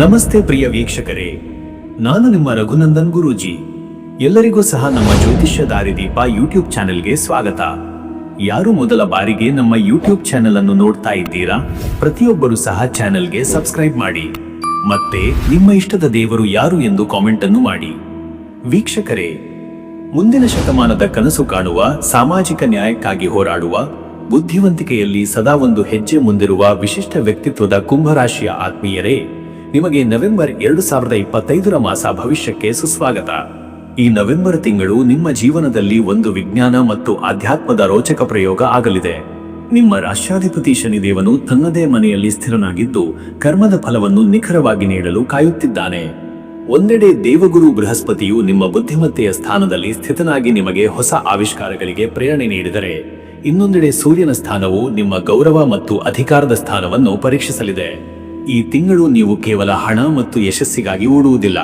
ನಮಸ್ತೆ ಪ್ರಿಯ ವೀಕ್ಷಕರೇ. ನಾನು ನಿಮ್ಮ ರಘುನಂದನ್ ಗುರೂಜಿ. ಎಲ್ಲರಿಗೂ ಸಹ ನಮ್ಮ ಜ್ಯೋತಿಷ್ಯ ದಾರಿದೀಪ ಯೂಟ್ಯೂಬ್ ಚಾನೆಲ್ಗೆ ಸ್ವಾಗತ. ಯಾರು ಮೊದಲ ಬಾರಿಗೆ ನಮ್ಮ ಯೂಟ್ಯೂಬ್ ಚಾನೆಲ್ ಅನ್ನು ನೋಡ್ತಾ ಇದ್ದೀರಾ, ಪ್ರತಿಯೊಬ್ಬರು ಸಹ ಚಾನೆಲ್ಗೆ ಸಬ್ಸ್ಕ್ರೈಬ್ ಮಾಡಿ. ಮತ್ತೆ ನಿಮ್ಮ ಇಷ್ಟದ ದೇವರು ಯಾರು ಎಂದು ಕಾಮೆಂಟ್ ಅನ್ನು ಮಾಡಿ. ವೀಕ್ಷಕರೇ, ಮುಂದಿನ ಶತಮಾನದ ಕನಸು ಕಾಣುವ, ಸಾಮಾಜಿಕ ನ್ಯಾಯಕ್ಕಾಗಿ ಹೋರಾಡುವ, ಬುದ್ಧಿವಂತಿಕೆಯಲ್ಲಿ ಸದಾ ಒಂದು ಹೆಜ್ಜೆ ಮುಂದಿರುವ ವಿಶಿಷ್ಟ ವ್ಯಕ್ತಿತ್ವದ ಕುಂಭರಾಶಿಯ ಆತ್ಮೀಯರೇ ನಿಮಗೆ ನವೆಂಬರ್ ಎರಡು ಸಾವಿರದ ಇಪ್ಪತ್ತೈದರ ಮಾಸ ಭವಿಷ್ಯಕ್ಕೆ ಸುಸ್ವಾಗತ. ಈ ನವೆಂಬರ್ ತಿಂಗಳು ನಿಮ್ಮ ಜೀವನದಲ್ಲಿ ಒಂದು ವಿಜ್ಞಾನ ಮತ್ತು ಆಧ್ಯಾತ್ಮದ ರೋಚಕ ಪ್ರಯೋಗ ಆಗಲಿದೆ. ನಿಮ್ಮ ರಾಷ್ಟ್ರಾಧಿಪತಿ ಶನಿದೇವನು ತನ್ನದೇ ಮನೆಯಲ್ಲಿ ಸ್ಥಿರನಾಗಿದ್ದು, ಕರ್ಮದ ಫಲವನ್ನು ನಿಖರವಾಗಿ ನೀಡಲು ಕಾಯುತ್ತಿದ್ದಾನೆ. ಒಂದೆಡೆ ದೇವಗುರು ಬೃಹಸ್ಪತಿಯು ನಿಮ್ಮ ಬುದ್ಧಿಮತ್ತೆಯ ಸ್ಥಾನದಲ್ಲಿ ಸ್ಥಿತನಾಗಿ ನಿಮಗೆ ಹೊಸ ಆವಿಷ್ಕಾರಗಳಿಗೆ ಪ್ರೇರಣೆ ನೀಡಿದರೆ. ಇನ್ನೊಂದೆಡೆ ಸೂರ್ಯನ ಸ್ಥಾನವು ನಿಮ್ಮ ಗೌರವ ಮತ್ತು ಅಧಿಕಾರದ ಸ್ಥಾನವನ್ನು ಪರೀಕ್ಷಿಸಲಿದೆ. ಈ ತಿಂಗಳು ನೀವು ಕೇವಲ ಹಣ ಮತ್ತು ಯಶಸ್ಸಿಗಾಗಿ ಓಡುವುದಿಲ್ಲ.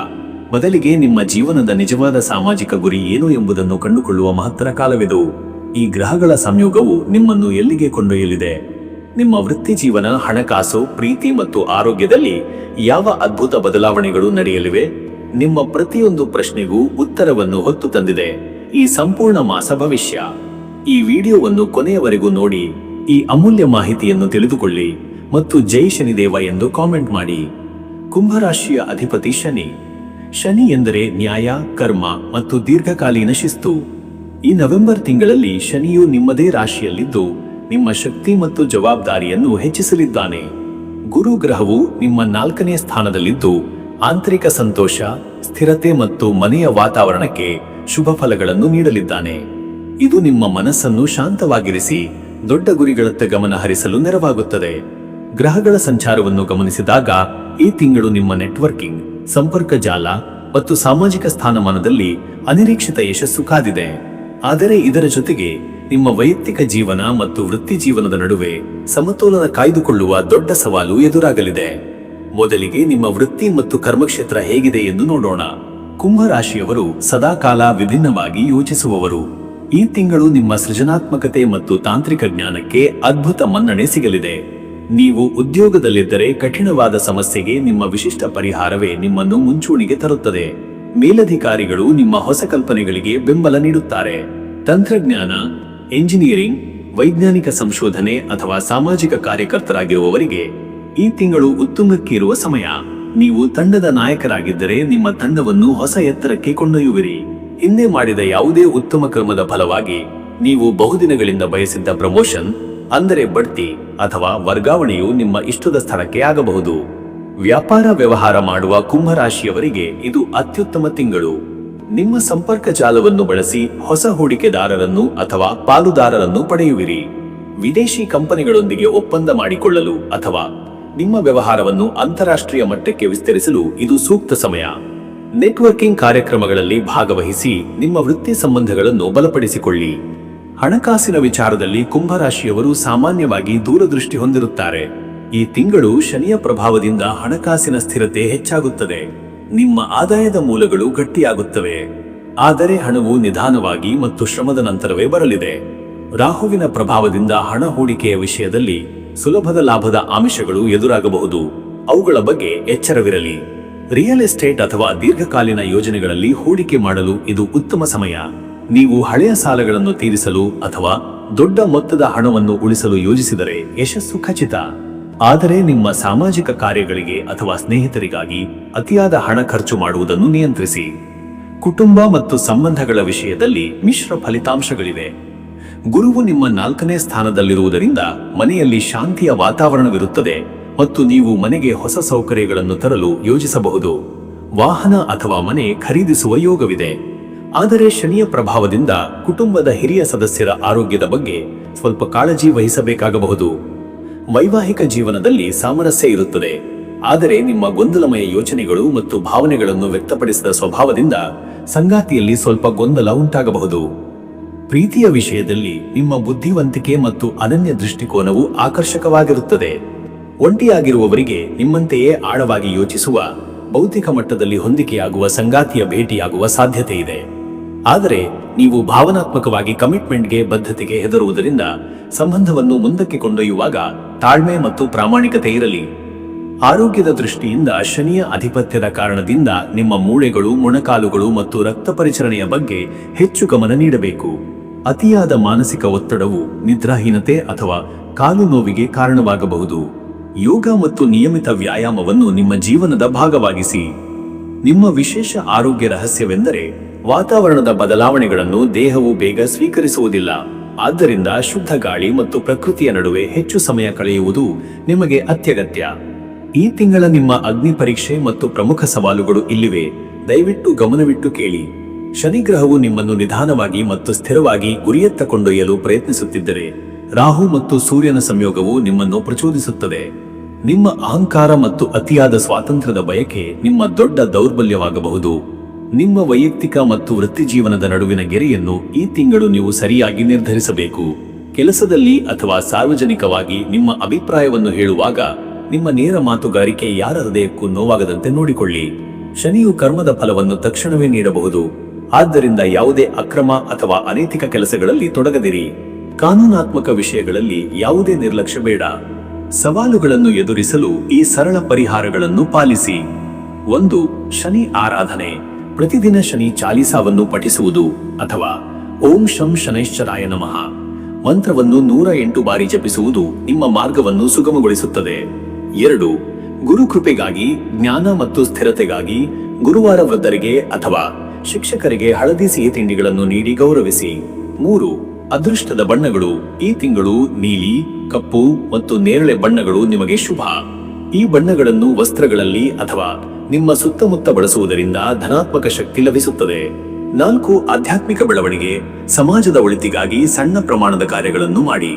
ಬದಲಿಗೆ ನಿಮ್ಮ ಜೀವನದ ನಿಜವಾದ ಸಾಮಾಜಿಕ ಗುರಿ ಏನು ಎಂಬುದನ್ನು ಕಂಡುಕೊಳ್ಳುವ ಮಹತ್ತರ ಕಾಲವಿದು. ಈ ಗ್ರಹಗಳ ಸಂಯೋಗವು ನಿಮ್ಮನ್ನು ಎಲ್ಲಿಗೆ ಕೊಂಡೊಯ್ಯಲಿದೆ? ನಿಮ್ಮ ವೃತ್ತಿ ಜೀವನ, ಹಣಕಾಸು, ಪ್ರೀತಿ ಮತ್ತು ಆರೋಗ್ಯದಲ್ಲಿ ಯಾವ ಅದ್ಭುತ ಬದಲಾವಣೆಗಳು ನಡೆಯಲಿವೆ? ನಿಮ್ಮ ಪ್ರತಿಯೊಂದು ಪ್ರಶ್ನೆಗೂ ಉತ್ತರವನ್ನು ಹೊತ್ತು ತಂದಿದೆ. ಈ ಸಂಪೂರ್ಣ ಮಾಸ ಭವಿಷ್ಯ. ಈ ವಿಡಿಯೋವನ್ನು ಕೊನೆಯವರೆಗೂ ನೋಡಿ. ಈ ಅಮೂಲ್ಯ ಮಾಹಿತಿಯನ್ನು ತಿಳಿದುಕೊಳ್ಳಿ. ಮತ್ತು ಜೈ ಶನಿದೇವ ಎಂದು ಕಾಮೆಂಟ್ ಮಾಡಿ. ಕುಂಭರಾಶಿಯ ಅಧಿಪತಿ ಶನಿ. ಶನಿ ಎಂದರೆ ನ್ಯಾಯ, ಕರ್ಮ ಮತ್ತು ದೀರ್ಘಕಾಲೀನ ಶಿಸ್ತು. ಈ ನವೆಂಬರ್ ತಿಂಗಳಲ್ಲಿ ಶನಿಯು ನಿಮ್ಮದೇ ರಾಶಿಯಲ್ಲಿದ್ದು, ನಿಮ್ಮ ಶಕ್ತಿ ಮತ್ತು ಜವಾಬ್ದಾರಿಯನ್ನು ಹೆಚ್ಚಿಸಲಿದ್ದಾನೆ. ಗುರು ಗ್ರಹವು ನಿಮ್ಮ ನಾಲ್ಕನೇ ಸ್ಥಾನದಲ್ಲಿದ್ದು, ಆಂತರಿಕ ಸಂತೋಷ, ಸ್ಥಿರತೆ ಮತ್ತು ಮನೆಯ ವಾತಾವರಣಕ್ಕೆ ಶುಭ ಫಲಗಳನ್ನು ನೀಡಲಿದ್ದಾನೆ. ಇದು ನಿಮ್ಮ ಮನಸ್ಸನ್ನು ಶಾಂತವಾಗಿರಿಸಿ, ದೊಡ್ಡ ಗುರಿಗಳತ್ತ ಗಮನ ಹರಿಸಲು ನೆರವಾಗುತ್ತದೆ. ಗ್ರಹಗಳ ಸಂಚಾರವನ್ನು ಗಮನಿಸಿದಾಗ ಈ ತಿಂಗಳು ನಿಮ್ಮ ನೆಟ್ವರ್ಕಿಂಗ್, ಸಂಪರ್ಕ ಜಾಲ ಮತ್ತು ಸಾಮಾಜಿಕ ಸ್ಥಾನಮಾನದಲ್ಲಿ ಅನಿರೀಕ್ಷಿತ ಯಶಸ್ಸು ಕಾದಿದೆ. ಆದರೆ ಇದರ ಜೊತೆಗೆ ನಿಮ್ಮ ವೈಯಕ್ತಿಕ ಜೀವನ ಮತ್ತು ವೃತ್ತಿ ಜೀವನದ ನಡುವೆ ಸಮತೋಲನ ಕಾಯ್ದುಕೊಳ್ಳುವ ದೊಡ್ಡ ಸವಾಲು ಎದುರಾಗಲಿದೆ. ಮೊದಲಿಗೆ ನಿಮ್ಮ ವೃತ್ತಿ ಮತ್ತು ಕರ್ಮಕ್ಷೇತ್ರ ಹೇಗಿದೆ ಎಂದು ನೋಡೋಣ. ಕುಂಭರಾಶಿಯವರು ಸದಾಕಾಲ ವಿಭಿನ್ನವಾಗಿ ಯೋಚಿಸುವವರು. ಈ ತಿಂಗಳು ನಿಮ್ಮ ಸೃಜನಾತ್ಮಕತೆ ಮತ್ತು ತಾಂತ್ರಿಕ ಜ್ಞಾನಕ್ಕೆ ಅದ್ಭುತ ಮನ್ನಣೆ ಸಿಗಲಿದೆ. ನೀವು ಉದ್ಯೋಗದಲ್ಲಿದ್ದರೆ ಕಠಿಣವಾದ ಸಮಸ್ಯೆಗೆ ನಿಮ್ಮ ವಿಶಿಷ್ಟ ಪರಿಹಾರವೇ ನಿಮ್ಮನ್ನು ಮುಂಚೂಣಿಗೆ ತರುತ್ತದೆ. ಮೇಲಧಿಕಾರಿಗಳು ನಿಮ್ಮ ಹೊಸ ಕಲ್ಪನೆಗಳಿಗೆ ಬೆಂಬಲ ನೀಡುತ್ತಾರೆ. ತಂತ್ರಜ್ಞಾನ, ಎಂಜಿನಿಯರಿಂಗ್, ವೈಜ್ಞಾನಿಕ ಸಂಶೋಧನೆ ಅಥವಾ ಸಾಮಾಜಿಕ ಕಾರ್ಯಕರ್ತರಾಗಿರುವವರಿಗೆ ಈ ತಿಂಗಳು ಉತ್ತುಂಗಕ್ಕಿರುವ ಸಮಯ. ನೀವು ತಂಡದ ನಾಯಕರಾಗಿದ್ದರೆ ನಿಮ್ಮ ತಂಡವನ್ನು ಹೊಸ ಎತ್ತರಕ್ಕೆ ಕೊಂಡೊಯ್ಯುವಿರಿ. ಹಿಂದೆ ಮಾಡಿದ ಯಾವುದೇ ಉತ್ತಮ ಕ್ರಮದ ಫಲವಾಗಿ ನೀವು ಬಹುದಿನಗಳಿಂದ ಬಯಸಿದ್ದ ಪ್ರಮೋಷನ್ ಅಂದರೆ ಬಡ್ತಿ ಅಥವಾ ವರ್ಗಾವಣೆಯು ನಿಮ್ಮ ಇಷ್ಟದ ಸ್ಥಳಕ್ಕೆ ಆಗಬಹುದು. ವ್ಯಾಪಾರ ವ್ಯವಹಾರ ಮಾಡುವ ಕುಂಭರಾಶಿಯವರಿಗೆ ಇದು ಅತ್ಯುತ್ತಮ ತಿಂಗಳು. ನಿಮ್ಮ ಸಂಪರ್ಕ ಜಾಲವನ್ನು ಬಳಸಿ ಹೊಸ ಹೂಡಿಕೆದಾರರನ್ನು ಅಥವಾ ಪಾಲುದಾರರನ್ನು ಪಡೆಯುವಿರಿ. ವಿದೇಶಿ ಕಂಪನಿಗಳೊಂದಿಗೆ ಒಪ್ಪಂದ ಮಾಡಿಕೊಳ್ಳಲು ಅಥವಾ ನಿಮ್ಮ ವ್ಯವಹಾರವನ್ನು ಅಂತಾರಾಷ್ಟ್ರೀಯ ಮಟ್ಟಕ್ಕೆ ವಿಸ್ತರಿಸಲು ಇದು ಸೂಕ್ತ ಸಮಯ. ನೆಟ್ವರ್ಕಿಂಗ್ ಕಾರ್ಯಕ್ರಮಗಳಲ್ಲಿ ಭಾಗವಹಿಸಿ ನಿಮ್ಮ ವೃತ್ತಿ ಸಂಬಂಧಗಳನ್ನು ಬಲಪಡಿಸಿಕೊಳ್ಳಿ. ಹಣಕಾಸಿನ ವಿಚಾರದಲ್ಲಿ ಕುಂಭರಾಶಿಯವರು ಸಾಮಾನ್ಯವಾಗಿ ದೂರದೃಷ್ಟಿ ಹೊಂದಿರುತ್ತಾರೆ. ಈ ತಿಂಗಳು ಶನಿಯ ಪ್ರಭಾವದಿಂದ ಹಣಕಾಸಿನ ಸ್ಥಿರತೆ ಹೆಚ್ಚಾಗುತ್ತದೆ. ನಿಮ್ಮ ಆದಾಯದ ಮೂಲಗಳು ಗಟ್ಟಿಯಾಗುತ್ತವೆ. ಆದರೆ ಹಣವು ನಿಧಾನವಾಗಿ ಮತ್ತು ಶ್ರಮದ ನಂತರವೇ ಬರಲಿದೆ. ರಾಹುವಿನ ಪ್ರಭಾವದಿಂದ ಹಣ ಹೂಡಿಕೆಯ ವಿಷಯದಲ್ಲಿ ಸುಲಭದ ಲಾಭದ ಆಮಿಷಗಳು ಎದುರಾಗಬಹುದು. ಅವುಗಳ ಬಗ್ಗೆ ಎಚ್ಚರವಿರಲಿ. ರಿಯಲ್ ಎಸ್ಟೇಟ್ ಅಥವಾ ದೀರ್ಘಕಾಲೀನ ಯೋಜನೆಗಳಲ್ಲಿ ಹೂಡಿಕೆ ಮಾಡಲು ಇದು ಉತ್ತಮ ಸಮಯ. ನೀವು ಹಳೆಯ ಸಾಲಗಳನ್ನು ತೀರಿಸಲು ಅಥವಾ ದೊಡ್ಡ ಮೊತ್ತದ ಹಣವನ್ನು ಉಳಿಸಲು ಯೋಜಿಸಿದರೆ ಯಶಸ್ಸು ಖಚಿತ. ಆದರೆ ನಿಮ್ಮ ಸಾಮಾಜಿಕ ಕಾರ್ಯಗಳಿಗೆ ಅಥವಾ ಸ್ನೇಹಿತರಿಗಾಗಿ ಅತಿಯಾದ ಹಣ ಖರ್ಚು ಮಾಡುವುದನ್ನು ನಿಯಂತ್ರಿಸಿ. ಕುಟುಂಬ ಮತ್ತು ಸಂಬಂಧಗಳ ವಿಷಯದಲ್ಲಿ ಮಿಶ್ರ ಫಲಿತಾಂಶಗಳಿವೆ. ಗುರುವು ನಿಮ್ಮ ನಾಲ್ಕನೇ ಸ್ಥಾನದಲ್ಲಿರುವುದರಿಂದ ಮನೆಯಲ್ಲಿ ಶಾಂತಿಯ ವಾತಾವರಣವಿರುತ್ತದೆ ಮತ್ತು ನೀವು ಮನೆಗೆ ಹೊಸ ಸೌಕರ್ಯಗಳನ್ನು ತರಲು ಯೋಜಿಸಬಹುದು. ವಾಹನ ಅಥವಾ ಮನೆ ಖರೀದಿಸುವ ಯೋಗವಿದೆ. ಆದರೆ ಶನಿಯ ಪ್ರಭಾವದಿಂದ ಕುಟುಂಬದ ಹಿರಿಯ ಸದಸ್ಯರ ಆರೋಗ್ಯದ ಬಗ್ಗೆ ಸ್ವಲ್ಪ ಕಾಳಜಿ ವಹಿಸಬೇಕಾಗಬಹುದು. ವೈವಾಹಿಕ ಜೀವನದಲ್ಲಿ ಸಾಮರಸ್ಯ ಇರುತ್ತದೆ. ಆದರೆ ನಿಮ್ಮ ಗೊಂದಲಮಯ ಯೋಚನೆಗಳು ಮತ್ತು ಭಾವನೆಗಳನ್ನು ವ್ಯಕ್ತಪಡಿಸಿದ ಸ್ವಭಾವದಿಂದ ಸಂಗಾತಿಯಲ್ಲಿ ಸ್ವಲ್ಪ ಗೊಂದಲ ಉಂಟಾಗಬಹುದು. ಪ್ರೀತಿಯ ವಿಷಯದಲ್ಲಿ ನಿಮ್ಮ ಬುದ್ಧಿವಂತಿಕೆ ಮತ್ತು ಅನನ್ಯ ದೃಷ್ಟಿಕೋನವು ಆಕರ್ಷಕವಾಗಿರುತ್ತದೆ. ಒಂಟಿಯಾಗಿರುವವರಿಗೆ ನಿಮ್ಮಂತೆಯೇ ಆಳವಾಗಿ ಯೋಚಿಸುವ, ಭೌತಿಕ ಮಟ್ಟದಲ್ಲಿ ಹೊಂದಿಕೆಯಾಗುವ ಸಂಗಾತಿಯ ಭೇಟಿಯಾಗುವ ಸಾಧ್ಯತೆ ಇದೆ ಆದರೆ ನೀವು ಭಾವನಾತ್ಮಕವಾಗಿ ಕಮಿಟ್ಮೆಂಟ್ಗೆ ಬದ್ಧತೆಗೆ ಹೆದರುವುದರಿಂದ ಸಂಬಂಧವನ್ನು ಮುಂದಕ್ಕೆ ಕೊಂಡೊಯ್ಯುವಾಗ ತಾಳ್ಮೆ ಮತ್ತು ಪ್ರಾಮಾಣಿಕತೆ ಇರಲಿ. ಆರೋಗ್ಯದ ದೃಷ್ಟಿಯಿಂದ ಶನಿಯ ಅಧಿಪತ್ಯದ ಕಾರಣದಿಂದ ನಿಮ್ಮ ಮೂಳೆಗಳು, ಮೊಣಕಾಲುಗಳು ಮತ್ತು ರಕ್ತ ಪರಿಚರಣೆಯ ಬಗ್ಗೆ ಹೆಚ್ಚು ಗಮನ ನೀಡಬೇಕು. ಅತಿಯಾದ ಮಾನಸಿಕ ಒತ್ತಡವು ನಿದ್ರಾಹೀನತೆ ಅಥವಾ ಕಾಲು ನೋವಿಗೆ ಕಾರಣವಾಗಬಹುದು. ಯೋಗ ಮತ್ತು ನಿಯಮಿತ ವ್ಯಾಯಾಮವನ್ನು ನಿಮ್ಮ ಜೀವನದ ಭಾಗವಾಗಿಸಿ. ನಿಮ್ಮ ವಿಶೇಷ ಆರೋಗ್ಯ ರಹಸ್ಯವೆಂದರೆ ವಾತಾವರಣದ ಬದಲಾವಣೆಗಳನ್ನು ದೇಹವು ಬೇಗ ಸ್ವೀಕರಿಸುವುದಿಲ್ಲ. ಆದ್ದರಿಂದ ಶುದ್ಧ ಗಾಳಿ ಮತ್ತು ಪ್ರಕೃತಿಯ ನಡುವೆ ಹೆಚ್ಚು ಸಮಯ ಕಳೆಯುವುದು ನಿಮಗೆ ಅತ್ಯಗತ್ಯ. ಈ ತಿಂಗಳ ನಿಮ್ಮ ಅಗ್ನಿ ಪರೀಕ್ಷೆ ಮತ್ತು ಪ್ರಮುಖ ಸವಾಲುಗಳು ಇಲ್ಲಿವೆ. ದಯವಿಟ್ಟು ಗಮನವಿಟ್ಟು ಕೇಳಿ. ಶನಿಗ್ರಹವು ನಿಮ್ಮನ್ನು ನಿಧಾನವಾಗಿ ಮತ್ತು ಸ್ಥಿರವಾಗಿ ಗುರಿಯತ್ತ ಕೊಂಡೊಯ್ಯಲು ಪ್ರಯತ್ನಿಸುತ್ತಿದ್ದರೆ, ರಾಹು ಮತ್ತು ಸೂರ್ಯನ ಸಂಯೋಗವು ನಿಮ್ಮನ್ನು ಪ್ರಚೋದಿಸುತ್ತದೆ. ನಿಮ್ಮ ಅಹಂಕಾರ ಮತ್ತು ಅತಿಯಾದ ಸ್ವಾತಂತ್ರ್ಯದ ಬಯಕೆ ನಿಮ್ಮ ದೊಡ್ಡ ದೌರ್ಬಲ್ಯವಾಗಬಹುದು. ನಿಮ್ಮ ವೈಯಕ್ತಿಕ ಮತ್ತು ವೃತ್ತಿಜೀವನದ ನಡುವಿನ ಗೆರೆಯನ್ನು ಈ ತಿಂಗಳು ನೀವು ಸರಿಯಾಗಿ ನಿರ್ಧರಿಸಬೇಕು. ಕೆಲಸದಲ್ಲಿ ಅಥವಾ ಸಾರ್ವಜನಿಕವಾಗಿ ನಿಮ್ಮ ಅಭಿಪ್ರಾಯವನ್ನು ಹೇಳುವಾಗ ನಿಮ್ಮ ನೇರ ಮಾತುಗಾರಿಕೆ ಯಾರ ಹೃದಯಕ್ಕೂ ನೋವಾಗದಂತೆ ನೋಡಿಕೊಳ್ಳಿ. ಶನಿಯು ಕರ್ಮದ ಫಲವನ್ನು ತಕ್ಷಣವೇ ನೀಡಬಹುದು. ಆದ್ದರಿಂದ ಯಾವುದೇ ಅಕ್ರಮ ಅಥವಾ ಅನೈತಿಕ ಕೆಲಸಗಳಲ್ಲಿ ತೊಡಗದಿರಿ. ಕಾನೂನಾತ್ಮಕ ವಿಷಯಗಳಲ್ಲಿ ಯಾವುದೇ ನಿರ್ಲಕ್ಷ್ಯ ಬೇಡ. ಸವಾಲುಗಳನ್ನು ಎದುರಿಸಲು ಈ ಸರಳ ಪರಿಹಾರಗಳನ್ನು ಪಾಲಿಸಿ. ಒಂದು, ಶನಿ ಆರಾಧನೆ. ಪ್ರತಿದಿನ ಶನಿ ಚಾಲಿಸಾವನ್ನು ಪಠಿಸುವುದು ಅಥವಾ ಓಂ ಶಂ ಶನೈಶ್ಚರಾಯ ನಮಃ. ಮಂತ್ರವನ್ನು ನೂರ ಎಂಟು ಬಾರಿ ಜಪಿಸುವುದು ನಿಮ್ಮ ಮಾರ್ಗವನ್ನು ಸುಗಮಗೊಳಿಸುತ್ತದೆ. ಎರಡು, ಗುರುಕೃಪೆಗಾಗಿ, ಜ್ಞಾನ ಮತ್ತು ಸ್ಥಿರತೆಗಾಗಿ ಗುರುವಾರ ವೃದ್ಧರಿಗೆ ಅಥವಾ ಶಿಕ್ಷಕರಿಗೆ ಹಳದಿ ಸಿಹಿ ತಿಂಡಿಗಳನ್ನು ನೀಡಿ ಗೌರವಿಸಿ. ಮೂರು, ಅದೃಷ್ಟದ ಬಣ್ಣಗಳು, ಈ ತಿಂಗಳು ನೀಲಿ, ಕಪ್ಪು ಮತ್ತು ನೇರಳೆ ಬಣ್ಣಗಳು ನಿಮಗೆ ಶುಭ. ಈ ಬಣ್ಣಗಳನ್ನು ವಸ್ತ್ರಗಳಲ್ಲಿ ಅಥವಾ ನಿಮ್ಮ ಸುತ್ತಮುತ್ತ ಬಳಸುವುದರಿಂದ ಧನಾತ್ಮಕ ಶಕ್ತಿ ಲಭಿಸುತ್ತದೆ. ನಾಲ್ಕು, ಆಧ್ಯಾತ್ಮಿಕ ಬೆಳವಣಿಗೆ, ಸಮಾಜದ ಒಳಿತಿಗಾಗಿ ಸಣ್ಣ ಪ್ರಮಾಣದ ಕಾರ್ಯಗಳನ್ನು ಮಾಡಿ.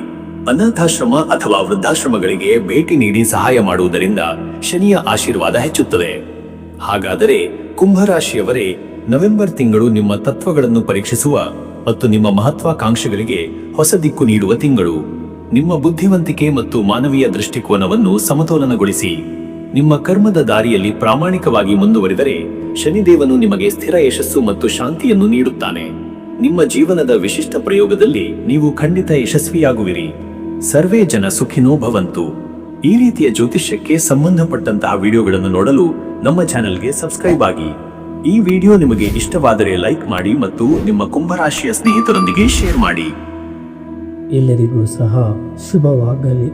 ಅನಾಥಾಶ್ರಮ ಅಥವಾ ವೃದ್ಧಾಶ್ರಮಗಳಿಗೆ ಭೇಟಿ ನೀಡಿ ಸಹಾಯ ಮಾಡುವುದರಿಂದ ಶನಿಯ ಆಶೀರ್ವಾದ ಹೆಚ್ಚುತ್ತದೆ. ಹಾಗಾದರೆ ಕುಂಭರಾಶಿಯವರೇ, ನವೆಂಬರ್ ತಿಂಗಳು ನಿಮ್ಮ ತತ್ವಗಳನ್ನು ಪರೀಕ್ಷಿಸುವ ಮತ್ತು ನಿಮ್ಮ ಮಹತ್ವಾಕಾಂಕ್ಷೆಗಳಿಗೆ ಹೊಸ ದಿಕ್ಕು ನೀಡುವ ತಿಂಗಳು. ನಿಮ್ಮ ಬುದ್ಧಿವಂತಿಕೆ ಮತ್ತು ಮಾನವೀಯ ದೃಷ್ಟಿಕೋನವನ್ನು ಸಮತೋಲನಗೊಳಿಸಿ. ನಿಮ್ಮ ಕರ್ಮದ ದಾರಿಯಲ್ಲಿ ಪ್ರಾಮಾಣಿಕವಾಗಿ ಮುಂದುವರಿದರೆ ಶನಿದೇವನು ನಿಮಗೆ ಸ್ಥಿರ ಯಶಸ್ಸು ಮತ್ತು ಶಾಂತಿಯನ್ನು ನೀಡುತ್ತಾನೆ. ನಿಮ್ಮ ಜೀವನದ ವಿಶಿಷ್ಟ ಪ್ರಯೋಗದಲ್ಲಿ ನೀವು ಖಂಡಿತ ಯಶಸ್ವಿಯಾಗುವಿರಿ. ಸರ್ವೇ ಜನ ಸುಖಿನೋ ಭವಂತು. ಈ ರೀತಿಯ ಜ್ಯೋತಿಷ್ಯಕ್ಕೆ ಸಂಬಂಧಪಟ್ಟಂತಹ ವಿಡಿಯೋಗಳನ್ನು ನೋಡಲು ನಮ್ಮ ಚಾನೆಲ್ಗೆ ಸಬ್ಸ್ಕ್ರೈಬ್ ಆಗಿ. ಈ ವಿಡಿಯೋ ನಿಮಗೆ ಇಷ್ಟವಾದರೆ ಲೈಕ್ ಮಾಡಿ ಮತ್ತು ನಿಮ್ಮ ಕುಂಭರಾಶಿಯ ಸ್ನೇಹಿತರೊಂದಿಗೆ ಶೇರ್ ಮಾಡಿ. ಎಲ್ಲರಿಗೂ ಸಹ ಶುಭವಾಗಲಿ.